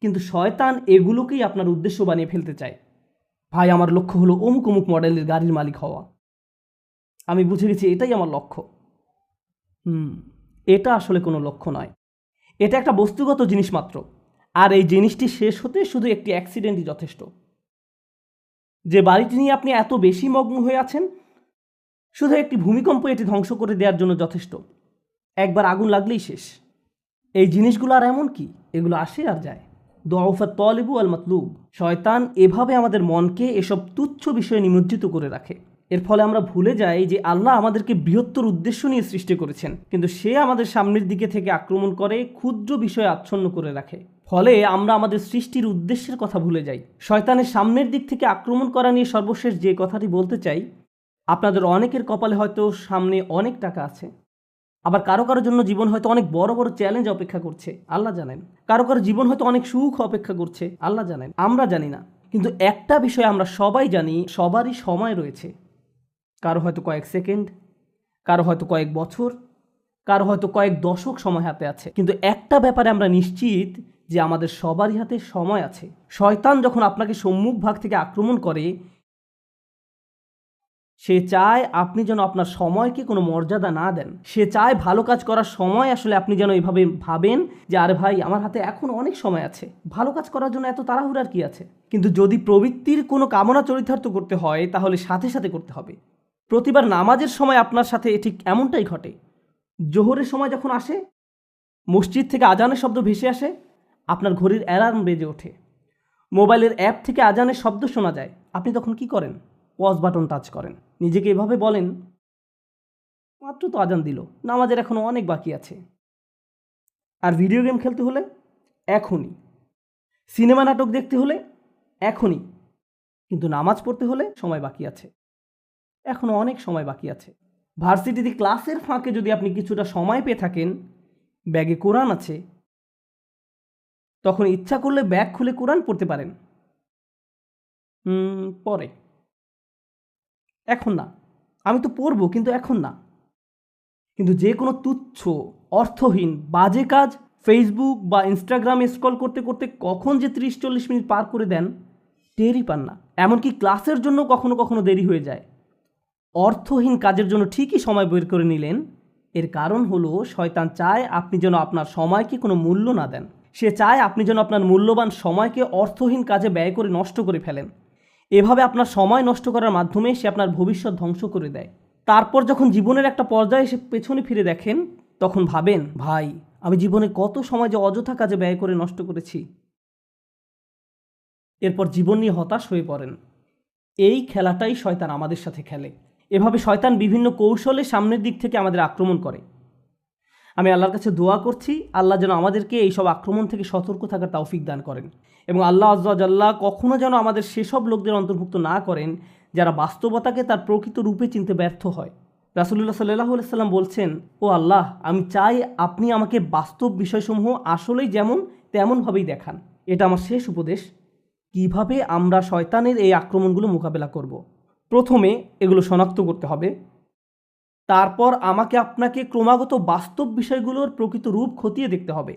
কিন্তু শয়তান এগুলোকেই আপনার উদ্দেশ্য বানিয়ে ফেলতে চায়। ভাই, আমার লক্ষ্য হলো অমুক অমুক মডেলের গাড়ির মালিক হওয়া। আমি বুঝে গেছি এটাই আমার লক্ষ্য। হুম, এটা আসলে কোনো লক্ষ্য নয়। এটা একটা বস্তুগত জিনিস মাত্র। আর এই জিনিসটি শেষ হতে শুধু একটি অ্যাক্সিডেন্টই যথেষ্ট। যে বাড়িটি নিয়ে আপনি এত বেশি মগ্ন হয়ে আছেন, শুধু একটি ভূমিকম্প এটি ধ্বংস করে দেওয়ার জন্য যথেষ্ট। একবার আগুন লাগলেই শেষ। এই জিনিসগুলো আর এমন কি? এগুলো আসে আর যায়। দোয়াফা তলেবু আল মাতলুব। শয়তান এভাবে আমাদের মনকে এসব তুচ্ছ বিষয়ে নিমজ্জিত করে রাখে। এর ফলে আমরা ভুলে যাই যে আল্লাহ আমাদেরকে বৃহত্তর উদ্দেশ্য নিয়ে সৃষ্টি করেছেন, কিন্তু সে আমাদের সামনের দিকে থেকে আক্রমণ করে, ক্ষুদ্র বিষয়ে আচ্ছন্ন করে রাখে। ফলে আমরা আমাদের সৃষ্টির উদ্দেশ্যের কথা ভুলে যাই। শয়তানের সামনের দিক থেকে আক্রমণ করা নিয়ে সর্বশেষ যে কথাটি বলতে চাই, আপনাদের অনেকের কপালে হয়তো সামনে অনেক টাকা আছে। আবার কারও কারোর জন্য জীবন হয়তো অনেক বড় বড় চ্যালেঞ্জ অপেক্ষা করছে, আল্লাহ জানেন। কারও কারও জীবন হয়তো অনেক সুখ অপেক্ষা করছে, আল্লাহ জানেন। আমরা জানি না। কিন্তু একটা বিষয় আমরা সবাই জানি, সবারই সময় রয়েছে। কারও হয়তো কয়েক সেকেন্ড, কারও হয়তো কয়েক বছর, কারও হয়তো কয়েক দশক সময় হাতে আছে। কিন্তু একটা ব্যাপারে আমরা নিশ্চিত যে আমাদের সবারই হাতে সময় আছে। শয়তান যখন আপনাকে সম্মুখ ভাগ থেকে আক্রমণ করে সে চায় আপনি যেন আপনার সময়কে কোনো মর্যাদা না দেন। সে চায় ভালো কাজ করার সময় আসলে আপনি যেন এইভাবে ভাবেন যে, আরে ভাই, আমার হাতে এখন অনেক সময় আছে। ভালো কাজ করার জন্য এত তাড়াহুড়ার কি আছে? কিন্তু যদি প্রবৃত্তির কোনো কামনা চরিতার্থ করতে হয়, তাহলে সাথে সাথে করতে হবে। প্রতিবার নামাজের সময় আপনার সাথে ঠিক এমনটাই ঘটে। জোহরের সময় যখন আসে, মসজিদ থেকে আজানের শব্দ ভেসে আসে, আপনার ঘড়ির অ্যালার্ম বেজে ওঠে। মোবাইলের অ্যাপ থেকে আজানের শব্দ শোনা যায়। আপনি তখন কি করেন? পজ বাটন টাচ করেন। নিজেকে এভাবে বলেন, মাত্র তো আজান দিল, নামাজের এখনও অনেক বাকি আছে। আর ভিডিও গেম খেলতে হলে এখনই। সিনেমা নাটক দেখতে হলে এখনই। কিন্তু নামাজ পড়তে হলে সময় বাকি আছে। এখনও অনেক সময় বাকি আছে। ভার্সিটিতে ক্লাসের ফাঁকে যদি আপনি কিছুটা সময় পেয়ে থাকেন, ব্যাগে কোরআন আছে, তখন ইচ্ছা করলে ব্যাগ খুলে কোরআন পড়তে পারেন। পরে। এখন না। আমি তো পড়ব, কিন্তু এখন না। কিন্তু যে কোনো তুচ্ছ, অর্থহীন, বাজে কাজ ফেসবুক বা ইনস্টাগ্রামে স্ক্রল করতে করতে কখন যে ত্রিশ চল্লিশ মিনিট পার করে দেন, টেরই পান না। এমনকি ক্লাসের জন্য কখনো কখনো দেরি হয়ে যায়। অর্থহীন কাজের জন্য ঠিকই সময় বের করে নিলেন। এর কারণ হলো, শয়তান চায় আপনি যেন আপনার সময়কে কোনো মূল্য না দেন। সে চায় আপনি যেন আপনার মূল্যবান সময়কে অর্থহীন কাজে ব্যয় করে নষ্ট করে ফেলেন। এভাবে আপনার সময় নষ্ট করার মাধ্যমে সে আপনার ভবিষ্যৎ ধ্বংস করে দেয়। তারপর যখন জীবনের একটা পর্যায়ে এসে পেছনে ফিরে দেখেন, তখন ভাবেন, ভাই, আমি জীবনে কত সময় যে অযথা কাজে ব্যয় করে নষ্ট করেছি। এরপর জীবন নিয়ে হতাশ হয়ে পড়েন। এই খেলাটাই শয়তান আমাদের সাথে খেলে। এভাবে শয়তান বিভিন্ন কৌশলে সামনের দিক থেকে আমাদের আক্রমণ করে। আমি আল্লাহর কাছে দোয়া করছি, আল্লাহ যেন আমাদেরকে এই সব আক্রমণ থেকে সতর্ক থাকার তৌফিক দান করেন। এবং আল্লাহ আজ্লাহ কখনো যেন আমাদের সেসব লোকদের অন্তর্ভুক্ত না করেন, যারা বাস্তবতাকে তার প্রকৃত রূপে চিনতে ব্যর্থ হয়। রাসুল্লাহ সাল্লাহ সাল্লাম বলছেন, ও আল্লাহ, আমি চাই আপনি আমাকে বাস্তব বিষয়সমূহ আসলেই যেমন তেমনভাবেই দেখান। এটা আমার শেষ উপদেশ। কীভাবে আমরা শয়তানের এই আক্রমণগুলো মোকাবেলা করব। প্রথমে এগুলো শনাক্ত করতে হবে। তারপর আমাকে আপনাকে ক্রমাগত বাস্তব বিষয়গুলোর প্রকৃত রূপ খতিয়ে দেখতে হবে।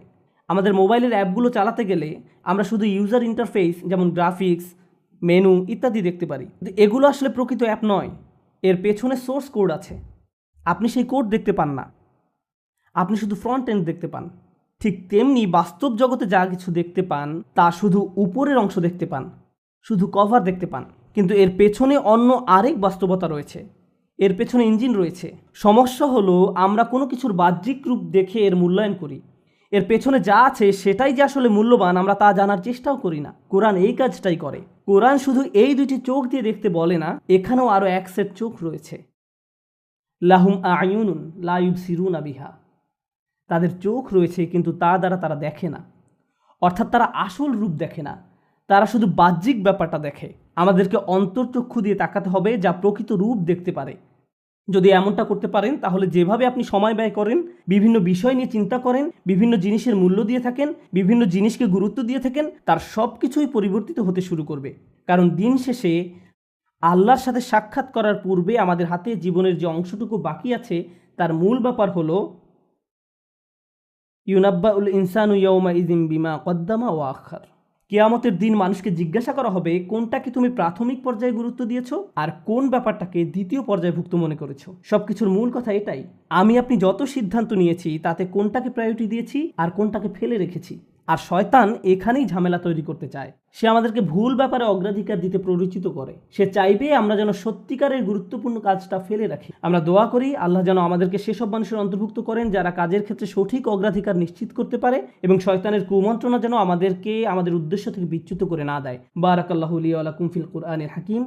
আমাদের মোবাইলের অ্যাপগুলো চালাতে গেলে আমরা শুধু ইউজার ইন্টারফেস যেমন গ্রাফিক্স মেনু ইত্যাদি দেখতে পারি। এগুলো আসলে প্রকৃত অ্যাপ নয়, এর পেছনে সোর্স কোড আছে। আপনি সেই কোড দেখতে পান না। আপনি শুধু ফ্রন্ট এন্ড দেখতে পান। ঠিক তেমনি বাস্তব জগতে যা কিছু দেখতে পান, তা শুধু উপরের অংশ দেখতে পান, শুধু কভার দেখতে পান। কিন্তু এর পেছনে অন্য আরেক বাস্তবতা রয়েছে। এর পেছনে ইঞ্জিন রয়েছে। সমস্যা হলো, আমরা কোনো কিছুর বাহ্যিক রূপ দেখে এর মূল্যায়ন করি। এর পেছনে যা আছে সেটাই যে আসলে মূল্যবান, আমরা তা জানার চেষ্টাও করি না। কোরআন এই কাজটাই করে। কোরআন শুধু এই দুটি চোখ দিয়ে দেখতে বলে না, এখানেও আরও এক সেট চোখ রয়েছে। লাহুম আয়ুনুন লাইব সিরুন বিহা। তাদের চোখ রয়েছে, কিন্তু তা দ্বারা তারা দেখে না। অর্থাৎ তারা আসল রূপ দেখে না। তারা শুধু বাহ্যিক ব্যাপারটা দেখে। আমাদেরকে অন্তর্চক্ষু দিয়ে তাকাতে হবে যা প্রকৃত রূপ দেখতে পারে। যদি এমনটা করতে পারেন, তাহলে যেভাবে আপনি সময় ব্যয় করেন, বিভিন্ন বিষয় নিয়ে চিন্তা করেন, বিভিন্ন জিনিসের মূল্য দিয়ে থাকেন, বিভিন্ন জিনিসকে গুরুত্ব দিয়ে থাকেন, তার সব কিছুই পরিবর্তিত হতে শুরু করবে। কারণ দিন শেষে আল্লাহর সাথে সাক্ষাৎ করার পূর্বে আমাদের হাতে জীবনের যে অংশটুকু বাকি আছে, তার মূল ব্যাপার হলো ইউনাব্বা উল ইনসানু ইয়ৌমা ইজিম বিমা কদ্দামা ও আখার কেয়ামতের দিন মানুষকে জিজ্ঞাসা করা হবে কোনটাকে তুমি প্রাথমিক পর্যায়ে গুরুত্ব দিয়েছ? আর কোন ব্যাপারটাকে দ্বিতীয় পর্যায়ে ভুক্ত মনে করেছ? সবকিছুর মূল কথা এটাই। আমি আপনি যত সিদ্ধান্ত নিয়েছি, তাতে কোনটাকে প্রায়োরিটি দিয়েছি, আর কোনটাকে ফেলে রেখেছি? আর শয়তান এখানেই ঝামেলা তৈরি করতে চায়। সে আমাদেরকে ভুল ব্যাপারে অগ্রাধিকার দিতে প্ররোচিত করে। সে চাইবে আমরা যেন সত্যিকারের গুরুত্বপূর্ণ কাজটা ফেলে রাখি। আমরা দোয়া করি, আল্লাহ যেন আমাদেরকে সেসব মানুষের অন্তর্ভুক্ত করেন যারা কাজের ক্ষেত্রে সঠিক অগ্রাধিকার নিশ্চিত করতে পারে এবং শয়তানের কুমন্ত্রণা যেন আমাদেরকে, আমাদের উদ্দেশ্য থেকে বিচ্যুত করে না দেয়। বারাকাল্লাহ আলাকুম ফিল কুরআনের হাকিম।